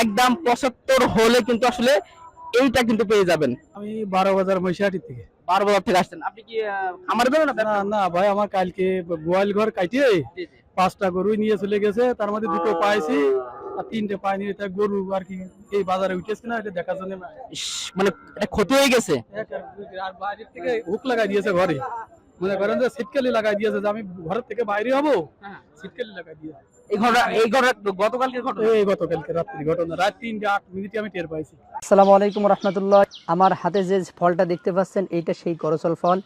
একদম পঁচাত্তর হলে কিন্তু আসলে এইটা কিন্তু পেয়ে যাবেন। আমি বারো বাজার মহিষাহাটি থেকে। বারো বাজার থেকে আসছেন। আপনি কি খামারে দেবেন না ভাই আমার কালকে গোয়াল ঘর কাটিয়ে পাঁচটা গরুই নিয়ে চলে গেছে। তার মধ্যে দুটো পাইছি আর তিনটে পাইনি। এটা গরু আর কি এই বাজারে উঠেছে না এটা দেখার জন্য মানে এটা ক্ষতি হয়ে গেছে? আর বাইরে থেকে হুক লাগাই দিয়েছে ঘরে। মনে করেন যে সিটকালি লাগাই দিয়েছে যে আমি ঘরের থেকে বাইরে হব হ্যাঁ। সিটকালি লাগাই দিয়েছে। এই ঘটনা এই ঘটনা গতকালকের ঘটনা। এই গতকালকে রাত্রি ঘটনা। রাত তিনটে আট মিনিটে আমি টের পাইছি। আসসালামু আলাইকুম রহমতুল্লাহ। আমার হাতে যে ফলটা দেখতে পাচ্ছেন এইটা সেই করচল ফল।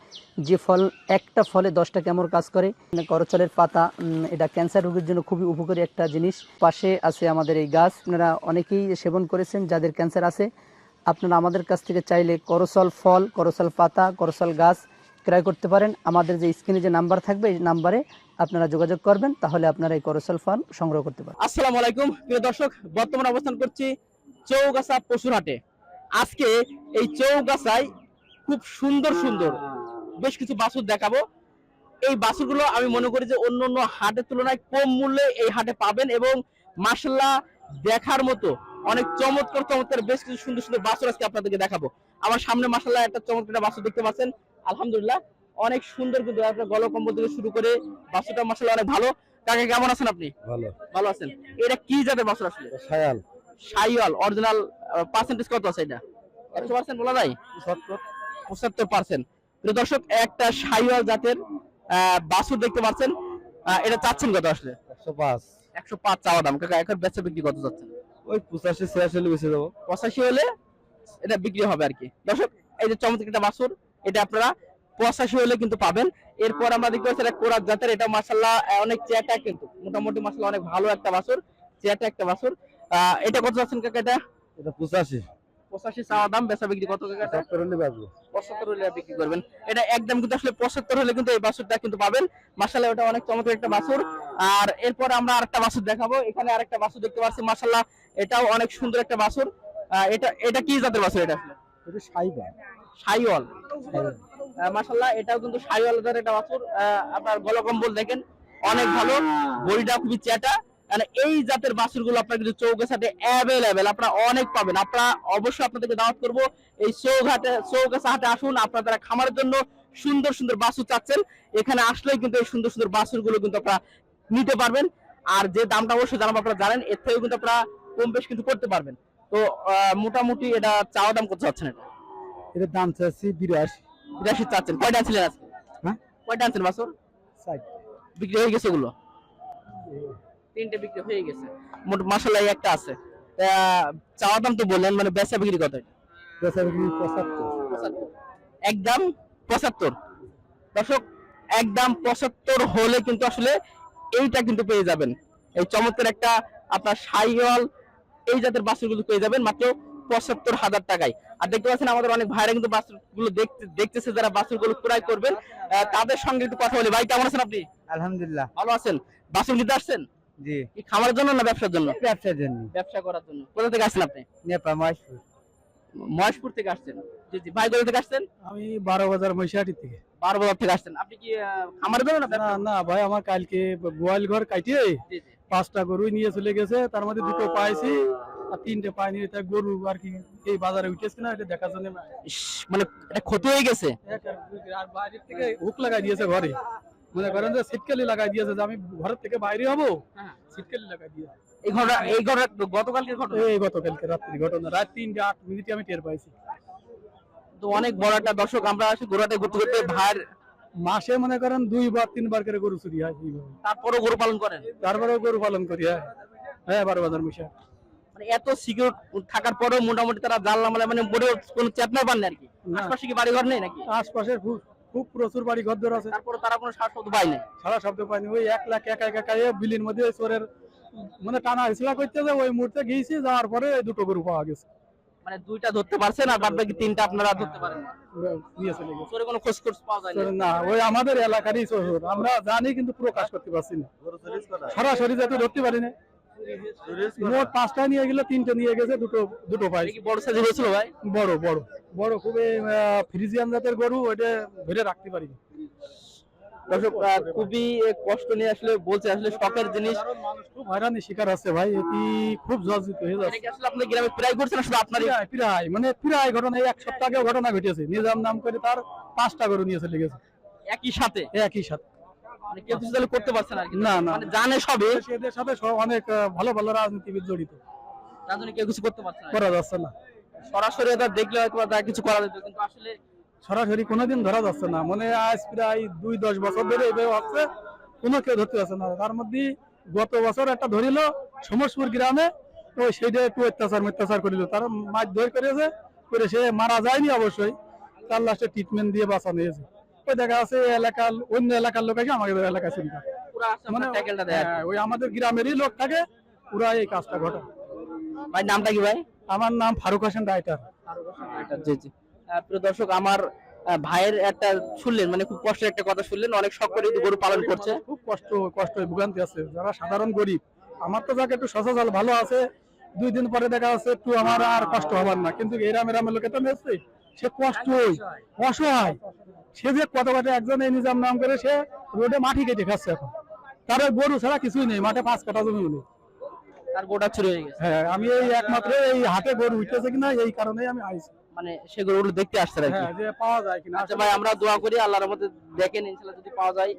যে ফল একটা ফলে দশটা কেমন কাজ করে। মানে করচলের পাতা এটা ক্যান্সার রোগের জন্য খুবই উপকারী একটা জিনিস। পাশে আছে আমাদের এই গাছ। আপনারা অনেকেই সেবন করেছেন যাদের ক্যান্সার আছে। আপনারা আমাদের কাছ থেকে চাইলে করচল ফল করচল পাতা করচল গাছ ক্রয় করতে পারেন। আমাদের যে স্ক্রিনে যে নাম্বার থাকবে এই নাম্বারে আপনারা যোগাযোগ করবেন, তাহলে আপনারা এই করচল ফল সংগ্রহ করতে পারেন আসসালামু আলাইকুম, প্রিয় দর্শক, বর্তমানে অবস্থান করছি চৌগাছা পশুরহাটে। আজকে এই চৌগাছায় খুব সুন্দর সুন্দর বেশ কিছু বাছুর দেখাবো। এই বাছুরগুলো আমি মনে করি যে অন্য অন্য হাটের তুলনায় কম মূল্যে এই হাটে পাবেন এবং মাসাল্লাহ দেখার মতো অনেক চমৎকার চমৎকার বেশ কিছু সুন্দর সুন্দর বাছুর আজকে আপনাদেরকে দেখাবো। আমার সামনে মাসাল্লাহ একটা চমৎকার বাছুর দেখতে পাচ্ছেন। আলহামদুলিল্লাহ অনেক সুন্দর কিন্তু আপনার গলকম্বল থেকে শুরু করে বাছুরটা মাসাল্লাহ অনেক ভালো। কাকে কেমন আছেন আপনি? ভালো। ভালো আছেন। এটা কি জাতের বাছুর আসলে? সায়াল সাইওয়াল অরিজিনাল পার্সেন্টেজ কত আছে এটা? একশো পার্সেন্ট বলা যায়? পঁচাত্তর। পার্সেন্ট দর্শক একটা সাইওয়াল জাতের বাছুর দেখতে পাচ্ছেন। এটা চাচ্ছেন কত আসলে? একশো পাঁচ। একশো পাঁচ চাওয়া দাম। কাকা এখন বেচা বিক্রি কত যাচ্ছেন ওই পঁচাশি ছিয়াশি বেশি দেবো। পঁচাশি হলে এটা বিক্রি হবে আর কি। দর্শক এই যে চমৎকার একটা বাছুর এটা আপনারা পঁচাশি হলে কিন্তু পাবেন। এরপর আমরা দেখতে পাচ্ছি এটা কোরাত জাতের এটা মাসাল্লাহ অনেক চেয়ারটা কিন্তু। মোটামুটি মাসাল্লাহ অনেক ভালো একটা বাছুর চেয়ারটা একটা বাছুর। এটা কত যাচ্ছেন কাকা এটা? এটা পঁচাশি। পঁচাশি চাওয়া দাম বেচা বিক্রি কত এটা? সত্তর হলে বাঁচবো পঁচাত্তর হলে বিক্রি করবেন। এটা একদম কিন্তু আসলে পঁচাত্তর হলে কিন্তু এই বাছুরটা কিন্তু পাবেন। মাসাল্লাহ ওটা অনেক চমৎকার একটা বাছুর। আর এরপর আমরা আরেকটা বাছুর দেখাবো। এখানে আরেকটা বাছুর দেখতে পাচ্ছি মাসাল্লাহ এটাও অনেক সুন্দর একটা বাছুর। আহ, এটা এটা কি জাতের বাছুর এটা আসলে? এটা সাইবা সাইওয়াল। মাসাল্লাহ এটাও কিন্তু সাইওয়াল জাতের একটা বাছুর। আপনার গলকম্বল দেখেন অনেক ভালো। বডিটা খুবই চেটা মানে এই জাতের বাছুরগুলো আপনার কিন্তু চৌগাছাটে অ্যাভেলেবেল আপনারা অনেক পাবেন। আপনারা অবশ্যই আপনাদেরকে দাওয়াত করব। এই চৌঘাটে চৌগাছা হাটে আসুন আপনারা যারা খামারের জন্য সুন্দর সুন্দর বাছুর চাচ্ছেন। এখানে আসলেই কিন্তু এই সুন্দর সুন্দর বাছুরগুলো কিন্তু আপনারা নিতে পারবেন। আর যে দামটা অবশ্যই জানাব আপনারা জানেন এর থেকেও কিন্তু আপনারা কম বেশ কিন্তু করতে পারবেন। তো আহ, মোটামুটি এটা চাওয়া দাম কত চাচ্ছেন এটা? এটার দাম চাচ্ছি বিরাশি। বিরাশি চাচ্ছেন। কয়টা আনছিলেন আজকে? হ্যাঁ? কয়টা আনছেন বাছুর? বিক্রি হয়ে গেছে ওগুলো তিনটে বিক্রি হয়ে গেছে। মোট একটা আছে। চাওয়া দাম তো বললেন মানে বেচা বিক্রি কত? বেচা বিক্রি পঁচাত্তর। একদম পঁচাত্তর। দর্শক একদম পঁচাত্তর হলে কিন্তু আসলে এইটা কিন্তু পেয়ে যাবেন। এই চমৎকার একটা আপনার সাইওয়াল এই জাতের বাছুরগুলো পেয়ে যাবেন। মাত্র পঁচাত্তর হাজার টাকায়। আর দেখতে পাচ্ছেন আমাদের অনেক ভাইরা কিন্তু দেখতে দেখতেছে যারা বাছুরগুলো ক্রয় করবেন। তাদের সঙ্গে একটু কথা বলি। ভাই কেমন আছেন আপনি? আলহামদুলিল্লাহ। ভালো আছেন? বাছুর নিতে আসছেন? জি। কি জন্য না ব্যবসার জন্য? ব্যবসার জন্য। ব্যবসা করার জন্য। কোথা থেকে আসছেন আপনি? নেপাল মহেশপুর। মহেশপুর থেকে আসছেন। জি জি। ভাই কোথা থেকে আসছেন? আমি বারো বাজার মহিষাহাটি থেকে। বারো বাজার থেকে আসছেন। আপনি কি আহ, খামারের জন্য না না ভাই আমার কালকে গোয়াল ঘর কাটিয়ে জি জি। পাঁচটা গরুই নিয়ে চলে গেছে। তার মধ্যে দুটো পাইছি। আর তিনটে এটা গরু আর কি এই বাজারে উঠেছে না এটা দেখার জন্য মানে এটা ক্ষতি হয়ে গেছে? আর বাইরে থেকে হুক লাগাই দিয়েছে ঘরে। মনে করেন যে সিটকালি লাগাই দিয়েছে যে আমি থেকে বাইরে হব হ্যাঁ। লাগাই দিয়েছে এই ঘটনা এই ঘটনা গতকালকের ঘটনা। এই গতকালকে রাত্রি ঘটনা রাত তিনটে আট মিনিটে আমি টের পাইছি। তো অনেক বড় একটা দর্শক আমরা আসি ঘোরাতে ঘুরতে ঘুরতে ভাইয়ের মাসে মনে করেন দুইবার তিনবার করে গরু চুরি হয় তারপরও গরু পালন করেন? তারপরেও গরু পালন করি হ্যাঁ। হ্যাঁ বারো বাজার মিশা মানে এত সিকিউর থাকার পরেও মোটামুটি তারা জানলাম মানে বোর্ডে কোনো চেতনা পান না আর কি। আশপাশে কি বাড়ি ঘর নেই নাকি? আশপাশে খুব খুব প্রচুর বাড়ি ঘর ধর আছে। তারপরে তারা কোনো শব্দ সারা শব্দ ওই এক লাখ এক এক বিলির মধ্যে ওই চোরের মানে টানা হিসলা করতে যে ওই মুহূর্তে গিয়েছি যাওয়ার পরে দুটো গরু পাওয়া গেছে। মানে দুইটা ধরতে পারছেন আর বাদ বাকি তিনটা আপনারা ধরতে পারেন না। নিয়ে চলে গেছে। চোরে কোনো খোঁজ খোঁজ পাওয়া যায় না ওই আমাদের এলাকারই চোর। আমরা জানি কিন্তু প্রকাশ করতে পারছি না। সরাসরি যাতে ধরতে পারি না মোট পাঁচটা নিয়ে গেলে তিনটে নিয়ে গেছে দুটো দুটো পাই বড় সাইজের হয়েছিল ভাই? বড় বড়। বড় খুবই ফ্রিজিয়ান জাতের গরু ওইটা ধরে রাখতে পারি। দর্শক খুবই কষ্ট নিয়ে আসলে বলছে আসলে শখের জিনিস। খুব হয়রানি শিকার আছে ভাই এটি খুব জর্জিত হয়ে যাচ্ছে। আসলে আপনাদের গ্রামে প্রায় শুধু আপনারই? প্রায় মানে প্রায় ঘটনা এক সপ্তাহ আগেও ঘটনা ঘটেছে। নিজাম নাম করে তার পাঁচটা গরু নিয়ে চলে গেছে। একই সাথে? একই সাথে। কেউ কিছু তাহলে করতে পারছে না না, না। মানে জানে সবে এদের সাথে সব অনেক ভালো ভালো রাজনীতিবিদ জড়িত। তার জন্য কেউ কিছু করতে পারছে না। করা যাচ্ছে না। সরাসরি এটা দেখলে হয়তো বা কিছু করা যেত কিন্তু আসলে সরাসরি কোনোদিন ধরা যাচ্ছে না। মানে আজ প্রায় দুই দশ বছর ধরে এইভাবে হচ্ছে কোনো কেউ ধরতে পারছে না। তার মধ্যে গত বছর একটা ধরিল সমসপুর গ্রামে ওই সেইটা একটু অত্যাচার অত্যাচার করিল। তার মাছ ধরে করেছে করে সে মারা যায়নি অবশ্যই। তার লাস্টে ট্রিটমেন্ট দিয়ে বাঁচানো হয়েছে। দেখা আছে এলাকার অন্য এলাকার লোক আমাদের চিন্তা মানে আপনার ট্যাকেলটা দেয় আর কি। হ্যাঁ, ওই আমাদের গ্রামেরই লোক থাকে পুরা এই কাজটা ঘটে। ভাই নামটা কি ভাই? আমার নাম ফারুক হাসান রাইটার জি জি। প্রিয় দর্শক আমার ভাইয়ের একটা শুনলেন মানে খুব কষ্টের একটা কথা শুনলেন। অনেক শখ করে গরু পালন করছে। খুব কষ্ট কষ্ট ভোগান্তি আছে। যারা সাধারণ গরিব আমার তো যাকে একটু সচল ভালো আছে দুই দিন পরে দেখা যাচ্ছে একটু আমার আর কষ্ট হবার না। কিন্তু এরাম এরামের লোকে তো নেছে সে কষ্টই অসহায়। সে যে কত কত একজন এই নিজাম নাম করে সে রোডে মাটি কেটে খাচ্ছে এখন। তার গরু ছাড়া কিছুই নেই মাঠে পাঁচ কাটা জমি নেই। তার গোটা চুরি হয়ে গেছে। হ্যাঁ আমি এই একমাত্র এই হাটে গরু উঠতেছে কিনা এই কারণেই আমি আইছি। মানে সে গরুগুলো দেখতে আসছে আর হ্যাঁ যে পাওয়া যায় কিনা। আচ্ছা ভাই আমরা দোয়া করি আল্লাহর মধ্যে দেখেন ইনশাআল্লাহ যদি পাওয়া যায়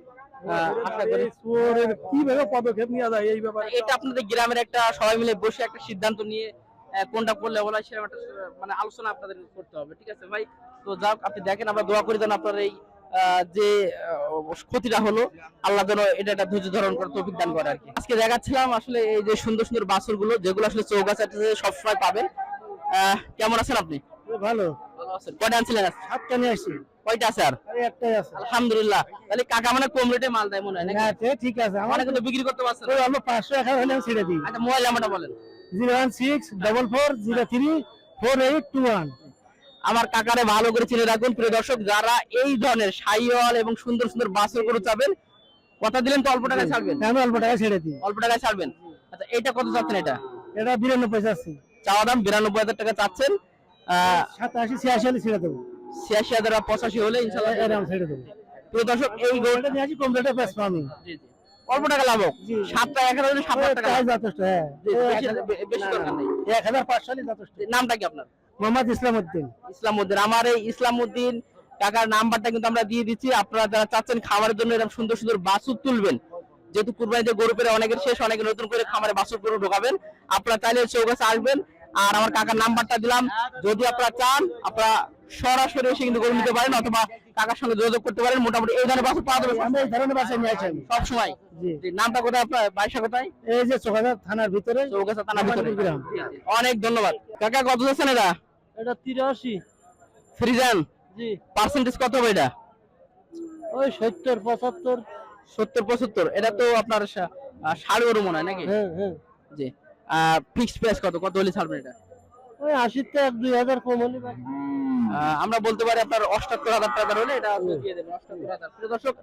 আহ, আশা করি। কীভাবে পদক্ষেপ নেওয়া যায় এই ব্যাপারে? এটা আপনাদের গ্রামের একটা সবাই মিলে বসে একটা সিদ্ধান্ত নিয়ে কোনটা করলে বলা সেরকম একটা মানে আলোচনা আপনাদের করতে হবে, ঠিক আছে ভাই? তো যাক আপনি দেখেন, আমরা দোয়া করি দেন আপনার এই যে ক্ষতিটা হলো, আল্লাহ যেন এটা একটা ধৈর্য ধারণ করে তৌফিক দান করে আর কি। আজকে দেখাচ্ছিলাম আসলে এই যে সুন্দর সুন্দর বাছুরগুলো যেগুলো আসলে চৌগাছাতে সবসময় পাবেন। কেমন আছেন আপনি? ভালো। কয়টা আনছিলেন? হাতটা নিয়ে আসছি। কয়টা আছে আর? একটাই আছে। আলহামদুলিল্লাহ। তাহলে কাকা মানে কম রেটে মাল দেয় মনে হয় আচ্ছা ঠিক আছে। আমার অনেক কিন্তু বিক্রি করতে পারছেন ওই আমরা পাঁচশো এক হলে ছেড়ে দিই। আচ্ছা মোবাইল নাম্বারটা বলেন। Zero one six double four zero three four eight two one. আমার কাকারে ভালো করে চিনে রাখুন প্রিয় দর্শক যারা এই ধরনের সাইওয়াল এবং সুন্দর সুন্দর বাসর গরু চাবেন কথা দিলেন তো অল্প টাকায় ছাড়বেন? আমি অল্প টাকা ছেড়ে দিই। অল্প টাকায় ছাড়বেন? আচ্ছা এটা কত চাচ্ছেন এটা? এটা বিরানব্বই চাচ্ছি। চাওয়া দাম বিরানব্বই হাজার টাকা চাচ্ছেন। সাতাশি ছিয়াশি ছেড়ে দেবো। ছিয়াশি হাজার পঁচাশি হলে ইনশাল্লাহ এরকম ছেড়ে দেবো। প্রিয় দর্শক এই গরুটা নিয়ে আসি কম রেটে বেশ পাবো জি, জি। অল্প টাকা লাভ হোক। সাতটা এক হাজার সাত টাকা যথেষ্ট হ্যাঁ। বেশি- দরকার নেই। এক হাজার পাঁচশো যথেষ্ট। নামটা কি আপনার? মোহাম্মদ ইসলাম উদ্দিন ইসলাম উদ্দিন আমার এই ইসলাম উদ্দিন কাকার নাম্বারটা কিন্তু আমরা দিয়ে দিচ্ছি। আপনারা যারা চাচ্ছেন খামারের জন্য এরকম সুন্দর সুন্দর বাছুর তুলবেন যেহেতু কুরবানিতে গরু পেরে অনেকের শেষ অনেকে নতুন করে খামারে বাছুর গরু ঢোকাবেন আপনারা চাইলে চৌকাছে আসবেন। আর আমার কাকার নাম্বারটা দিলাম। যদি আপনারা চান আপনারা সরাসরি এসে কিন্তু গরু নিতে পারেন অথবা কাকার সঙ্গে যোগাযোগ করতে পারেন। মোটামুটি এই ধরনের বাছুর পাওয়া যাবে। এই ধরনের বাসায় নিয়ে আসি। সব সময় নামটা কোথায় আপনার? বাসা কোথায়? এই যে চোখাদার থানার ভিতরে। চৌকাছা থানা ভিতরে। অনেক ধন্যবাদ। কাকা কত যাচ্ছেন এটা? এটা তিরাশি। ফ্রিজান? জি। পার্সেন্টেজ কত হবে এটা? ওই সত্তর পঁচাত্তর। সত্তর পঁচাত্তর। এটা তো আপনার আহ, গরু মনে হয় নাকি? হ্যাঁ হ্যাঁ। জি। ফিক্সড প্রাইস কত? কত হলে ছাড়বেন এটা? ওই আশিতে এক দুই হাজার কম হলে আমরা বলতে পারি আপনার অষ্টাত্তর হাজার টাকা হলে এটা দিয়ে দেবেন অষ্টাত্তর হাজার। প্রিয় দর্শক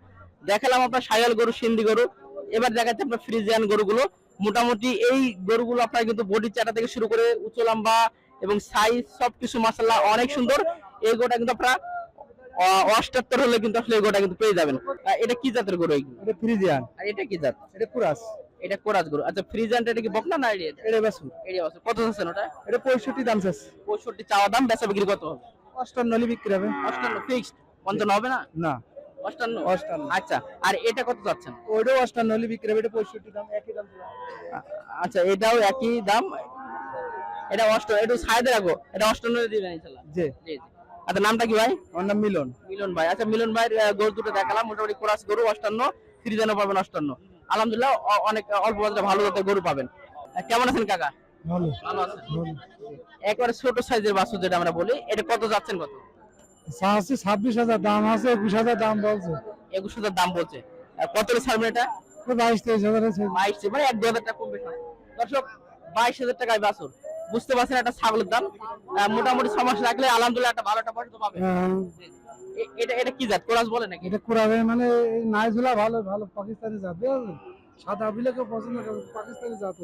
দেখালাম আপনার সায়াল গরু সিন্ধি গরু। এবার দেখাচ্ছে আপনার ফ্রিজিয়ান গরুগুলো। মোটামুটি এই গরুগুলো আপনার কিন্তু বডি চাটা থেকে শুরু করে উঁচু লম্বা এবং সাইজ সবকিছু মাসাল্লাহ অনেক সুন্দর। এই গোটা কিন্তু আপনার অষ্টাত্তর হলে কিন্তু আসলে এই গোটা কিন্তু পেয়ে যাবেন। এটা কি জাতের গরু এটা ফ্রিজিয়ান। আর এটা কি জাত? এটা পুরাস এটা কোরাজ গরু। আচ্ছা ফ্রিজিয়ানটা এটা কি বকনা না এরিয়া এটা এরিয়া আছে কত ওটা? এটা পঁয়ষট্টি দাম শেষ পঁয়ষট্টি চাওয়া দাম বেচা বিক্রি কত হবে? অষ্টান্ন হলে বিক্রি হবে। অষ্টান্ন ফিক্সড পঞ্চান্ন হবে না? না। অষ্টান্ন? অষ্টান্ন। আচ্ছা আর এটা কত ওইটাও অষ্টান্ন হলে বিক্রি হবে এটা পঁয়ষট্টি দাম একই দাম। আচ্ছা এটাও একই দাম। এটা অষ্ট এটা সাইডে রাখো এটা অষ্টান্ন দিবেন ইনশাল্লাহ। জি। জি আচ্ছা নামটা কি ভাই? আমার নাম মিলন। মিলন ভাই। আচ্ছা মিলন ভাই গরু দুটো দেখালাম। মোটামুটি কোরাস গরু অষ্টান্ন ফ্রিজেনও পাবেন অষ্টান্ন। আলহামদুলিল্লাহ অনেক অল্প বাজারে ভালো জাতের গরু পাবেন। কেমন আছেন কাকা? ভালো। ভালো আছেন। একবারে ছোট সাইজের বাছুর যেটা আমরা বলি এটা কত যাচ্ছেন কত? আছে ছাব্বিশ হাজার দাম আছে একুশ হাজার দাম বলছে। একুশ হাজার দাম বলছে। কত ছাড়বেন এটা? বাইশ তেইশ হাজার আছে বাইশ মানে এক দু হাজার টাকা কম বেশি হয়। দর্শক বাইশ হাজার টাকায় বাছুর। বুঝতে পারছেন একটা ছাগলের দাম। মোটামুটি ছ মাস রাখলে আলহামদুলিল্লাহ একটা ভালো একটা পয়সা পাবে এ- এটা এটা কি জাত? কোরাস বলে নাকি? এটা কুড়াবে মানে নাইজুলা ভালো ভালো পাকিস্তানি জাত সাদা বিলে পছন্দ করে পাকিস্তানি জাত।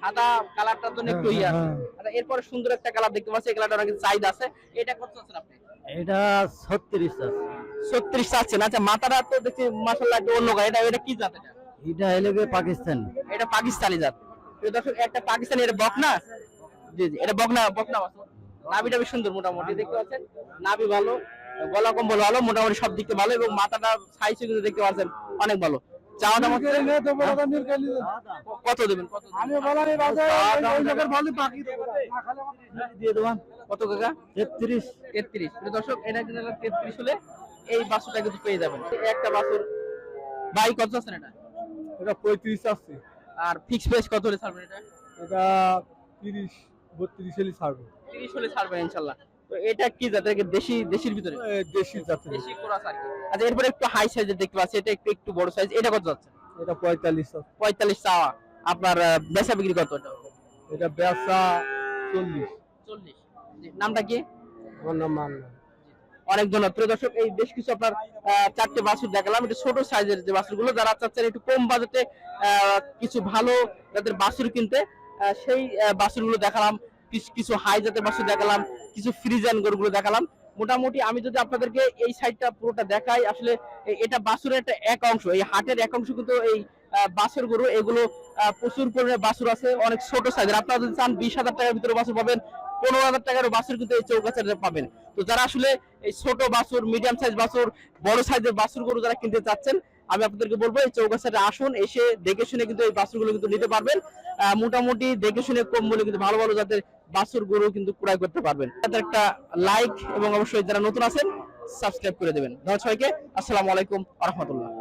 সাদা কালারটার জন্য একটু ইয়ে আছে। আচ্ছা, এরপরে সুন্দর একটা কালার দেখতে পাচ্ছি এই কালারটা অনেক চাহিদা আছে। এটা কত আছেন আপনি? এটা ছত্রিশ আছে ছত্রিশ চাচ্ছেন। আচ্ছা মাথাটা তো দেখছি মাসাল্লাহ একটু অন্য এটা এটা কি জাত এটা? এটা এলেবে পাকিস্তান। এটা পাকিস্তানি জাত। দর্শক একটা পাকিস্তানি এটা বকনা? জি জি এটা বকনা বকনা বাছুর নাভিটা বেশ সুন্দর মোটামুটি দেখতে পাচ্ছেন? নাভি ভালো। গলা কম্বল ভালো মোটামুটি সব দিকতে ভালো এবং মাথাটা সাইজ কিন্তু দেখতে পাচ্ছেন অনেক ভালো। চাওয়া দাম কত দেবেন? কত দেবেন? আমি বলার এই বাজার ওই জায়গার ভালো পাখি দিয়ে দেবেন। কত কাকা? তেত্রিশ। তেত্রিশ। দর্শক এটা তেত্রিশ হলে এই বাছুরটা কিন্তু পেয়ে যাবেন। একটা ভাই কত আছেন এটা? এটা পঁয়ত্রিশ আসছে আর ফিক্স প্রাইস কত হলে ছাড়বেন এটা? এটা তিরিশ বত্রিশ হলে ছাড়বো। তিরিশ হলে ছাড়বেন ইনশাল্লাহ। তো এটা কি জাতের? এটা দেশি দেশির ভিতরে? দেশি জাতের। দেশি কোরাস আর কি। আচ্ছা এরপরে একটু হাই সাইজের দেখতে পাচ্ছি। এটা একটু একটু বড় সাইজ এটা কত যাচ্ছে? এটা পঁয়তাল্লিশ আছে পঁয়তাল্লিশ চাওয়া। আপনার বেচা বিক্রি কত এটা? এটা ব্যবসা চল্লিশ। চল্লিশ। নামটা কি? আমার নাম মান্না। অনেক ধন্যবাদ। প্রিয় দর্শক এই বেশ কিছু আপনার চারটে বাছুর দেখালাম। এটা ছোট সাইজের যে বাছুরগুলো যারা চাচ্ছেন একটু কম বাজেটে আহ, কিছু ভালো যাদের বাছুর কিনতে সেই বাছুরগুলো দেখালাম। কিছু কিছু হাই জাতের বাছুর দেখালাম। কিছু ফ্রিজান গরুগুলো দেখালাম। মোটামুটি আমি যদি আপনাদেরকে এই সাইডটা পুরোটা দেখাই, আসলে এটা বাছুরের একটা এক অংশ। এই হাটের এক অংশ কিন্তু এই বাছুর গরু, এগুলো প্রচুর পরিমাণে বাছুর আছে, অনেক ছোট সাইজের আপনারা যদি চান বিশ হাজার টাকার ভিতরে বাছুর পাবেন, পনেরো হাজার টাকার বাছুর কিন্তু এই চৌকাছাতে পাবেন। তো যারা আসলে এই ছোট বাছুর মিডিয়াম সাইজ বাছুর বড় সাইজের বাছুর গরু যারা কিনতে চাচ্ছেন, আমি আপনাদেরকে বলব এই চৌকাছাতে আসুন, এসে দেখে শুনে কিন্তু এই বাছুরগুলো কিন্তু নিতে পারবেন। মোটামুটি দেখে শুনে কম মূল্যে কিন্তু ভালো ভালো যাদের বাছুর গরু কিন্তু ক্রয় করতে পারবেন। তাদের একটা লাইক এবং অবশ্যই যারা নতুন আছেন সাবস্ক্রাইব করে দেবেন। ধন্যবাদ সবাইকে। আসসালামু আলাইকুম রহমতুল্লাহ।